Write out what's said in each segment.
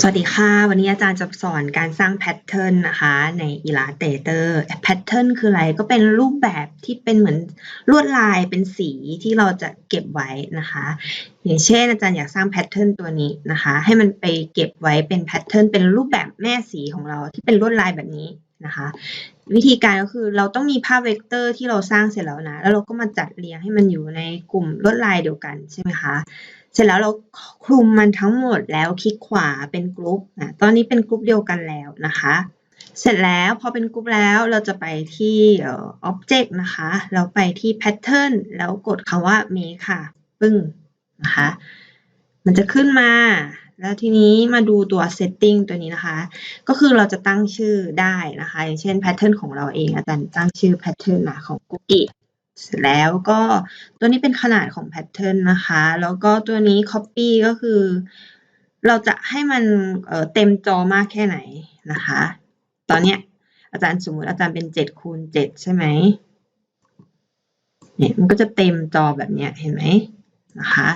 สวัสดีค่ะ วันนี้อาจารย์จะสอนการสร้างแพทเทิร์นนะคะ ใน Illustrator แพทเทิร์นคืออะไรก็เป็นรูปแบบที่เป็นเหมือนลวดลายเป็นสีที่เราจะเก็บไว้นะคะ อย่างเช่นอาจารย์อยากสร้างแพทเทิร์นตัวนี้นะคะ ให้มันไปเก็บไว้เป็นแพทเทิร์นเป็นรูปแบบแม่สีของเราที่เป็นลวดลายแบบนี้ นะคะวิธีการก็คือเราต้องมีภาพเวกเตอร์ที่เราสร้างเสร็จแล้วนะ แล้วเราก็มาจัดเรียงให้มันอยู่ในกลุ่มลวดลายเดียวกันใช่ไหมคะ เสร็จแล้วเราคลุมมันทั้งหมดแล้วคลิกขวาเป็นกรุ๊ปนะตอนนี้เป็นกรุ๊ปเดียวกันแล้วนะคะ เสร็จแล้วพอเป็นกรุ๊ปแล้วเราจะไปที่อ่อ object นะคะ แล้วไปที่ pattern แล้วกดคำว่า make ค่ะ ปึ้งนะคะ มันจะขึ้นมา แล้วทีนี้มาดูตัว setting ตัวนี้นะคะ ก็คือเราจะตั้งชื่อได้นะคะ อย่างเช่น pattern ของเราเองอาจารย์ตั้งชื่อ pattern นะของกุกิเสร็จแล้วก็ตัวนี้เป็นขนาดของ pattern นะคะ แล้วก็ตัวนี้ copy ก็คือ เราจะให้มันเเต็มจอมากแค่ไหนนะคะ ตอนเนี้ยอาจารย์สมมติอาจารย์เป็น7คูณ7ใช่ไหมเนี่ยมันก็จะเต็มจอแบบเนี้ยเห็นไหมนะคะ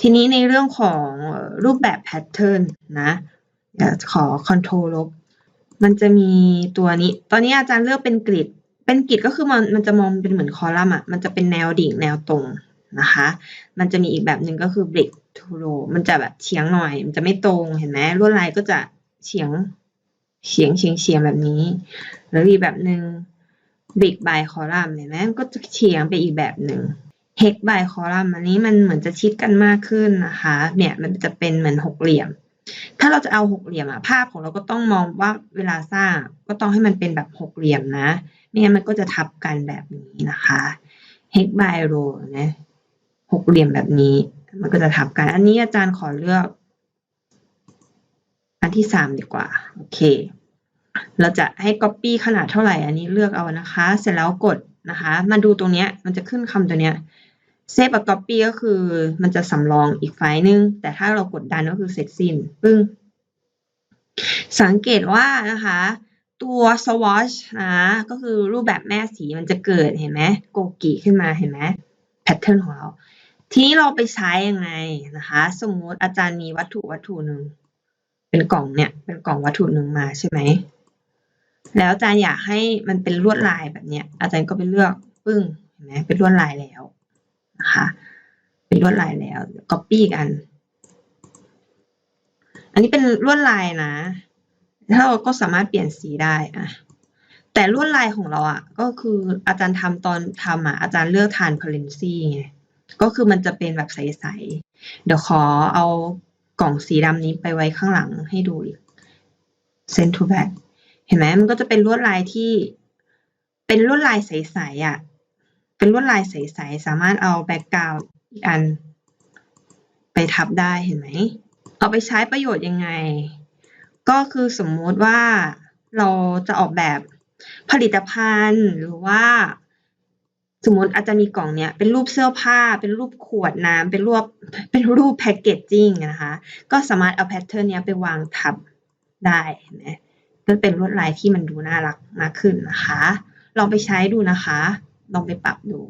ทีนี้ในเรื่องของรูปแบบ pattern นนะเดี๋ยวขอ control ลบ มันจะมีตัวนี้ ตอนนี้อาจารย์เลือกเป็นกริด เป็นกริดก็คือมันมันจะมองเป็นเหมือนคอลัมน์อะ มันจะเป็นแนวดิ่งแนวตรงนะคะ มันจะมีอีกแบบหนึ่งก็คือ break to row มันจะแบบเฉียงหน่อย มันจะไม่ตรงเห็นไหมลวดลายก็จะเฉียงเฉียงเฉียงเฉียงแบบนี้หรืออีกแบบหนึ่ง brick by column เห็นไหมมันก็จะเฉียงไปอีกแบบหนึ่ง hex by column อันนี้มันเหมือนจะชิดกันมากขึ้นนะคะ เนี่ยมันจะเป็นเหมือนหกเหลี่ยม ถ้าเราจะเอาหกเหลี่ยมอะภาพของเราก็ต้องมองว่าเวลาสร้างก็ต้องให้มันเป็นแบบหกเหลี่ยมนะไม่งั้นมันก็จะทับกันแบบนี้นะคะ hex by row นะหกเหลี่ยมแบบนี้ มันก็จะทับกัน อันนี้อาจารย์ขอเลือก อันที่สามดีกว่า โอเค เราจะให้ copy ขนาดเท่าไหร่ อันนี้เลือกเอานะคะ เสร็จแล้วกด นะคะ มาดูตรงเนี้ยมันจะขึ้นคำตัวเนี้ย save a copy ก็คือมันจะสำรองอีกไฟล์หนึง แต่ถ้าเรากดดันก็คือเสร็จสิ้น ปึ้ง สังเกตว่านะคะ ตัว swatch นะก็คือรูปแบบแม่สีมันจะเกิดเห็นไหมโกกิขึ้นมาเห็นไหม pattern ของเรา ทีนี้เราไปใช้ยังไงนะคะ สมมติอาจารย์มีวัตถุวัตถุหนึ่งเป็นกล่องเนี่ย เป็นกล่องวัตถุหนึ่งมาใช่ไหม แล้วอาจารย์อยากให้มันเป็นลวดลายแบบเนี้ย อาจารย์ก็ไปเลือกปึ้งเห็นไหมเป็นลวดลายแล้วนะคะเป็นลวดลายแล้ว copy กัน อันนี้เป็นลวดลายนะแล้วเราก็สามารถเปลี่ยนสีได้อะแต่ลวดลายของเราอะ ก็คืออาจารย์ทำตอนทำอะอาจารย์เลือก transparency ไงก็คือมันจะเป็นแบบใสๆเดี๋ยวขอเอากล่องสีดำนี้ไปไว้ข้างหลังให้ดูอีก send to back เห็นไหมมันก็จะเป็นลวดลายที่เป็นลวดลายใสๆอะ เป็นลวดลายใสๆ สามารถเอาแบ็กกราวด์อีกอัน ไปทับได้เห็นไหม เอาไปใช้ประโยชน์ยังไง ก็คือสมมุติว่าเราจะออกแบบผลิตภัณฑ์หรือว่า สมมติอาจจะมีกล่องเนี้ยเป็นรูปเสื้อผ้า เป็นรูปขวดน้ำเป็นรูปเป็นรูปแพคเกจจิ้งนะคะ ก็สามารถเอาแพทเทิร์นเนี้ยไปวางทับได้เห็นไหม ก็เป็นลวดลายที่มันดูน่ารักมากขึ้นนะคะ ลองไปใช้ดูนะคะ ลองไปปรับดู